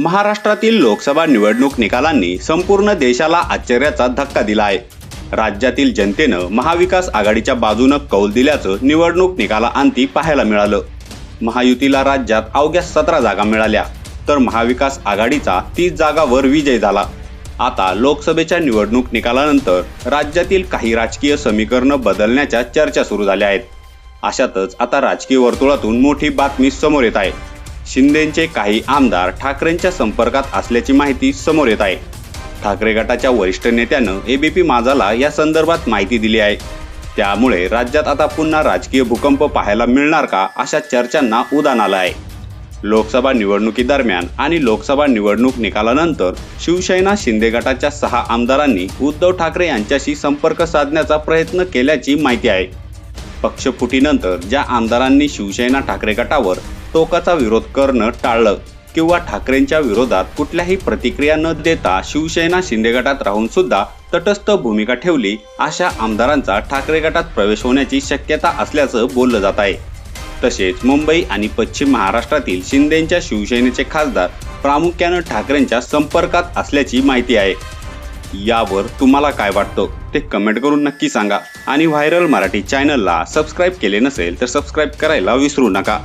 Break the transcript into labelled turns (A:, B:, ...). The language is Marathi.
A: महाराष्ट्रातील लोकसभा निवडणूक निकालांनी संपूर्ण देशाला आश्चर्याचा धक्का दिला आहे. राज्यातील जनतेनं महाविकास आघाडीच्या बाजूनं कौल दिल्याचं निवडणूक निकालाअंती पाहायला मिळालं. महायुतीला राज्यात अवघ्या सतरा जागा मिळाल्या तर महाविकास आघाडीचा तीस जागावर विजय झाला. आता लोकसभेच्या निवडणूक निकालानंतर राज्यातील काही राजकीय समीकरणं बदलण्याच्या चर्चा सुरू झाल्या आहेत. अशातच आता राजकीय वर्तुळातून मोठी बातमी समोर येत आहे. शिंदेचे काही आमदार ठाकरेंच्या संपर्कात असल्याची माहिती समोर येत आहे. ठाकरे गटाच्या वरिष्ठ नेत्यानं एबीपी माझाला या संदर्भात माहिती दिली आहे. त्यामुळे राज्यात आता पुन्हा राजकीय भूकंप पाहायला मिळणार का अशा चर्चांना उदान आलं आहे लोकसभा निवडणुकीदरम्यान आणि लोकसभा निवडणूक निकालानंतर शिवसेना शिंदे गटाच्या सहा आमदारांनी उद्धव ठाकरे यांच्याशी संपर्क साधण्याचा प्रयत्न केल्याची माहिती आहे. पक्षफुटीनंतर ज्या आमदारांनी शिवसेना ठाकरे गटावर टोकाचा विरोध करणं टाळलं किंवा ठाकरेंच्या विरोधात कुठल्याही प्रतिक्रिया न देता शिवसेना शिंदे गटात राहून सुद्धा तटस्थ भूमिका ठेवली अशा आमदारांचा ठाकरे गटात प्रवेश होण्याची शक्यता असल्याचं बोललं जात आहे. तसेच मुंबई आणि पश्चिम महाराष्ट्रातील शिंदेच्या शिवसेनेचे खासदार प्रामुख्यानं ठाकरेंच्या संपर्कात असल्याची माहिती आहे. यावर तुम्हाला काय वाटतं? ते कमेंट करून नक्की सांगा. आणि व्हायरल मराठी चॅनलला सबस्क्राईब केले नसेल तर सबस्क्राईब करायला विसरू नका.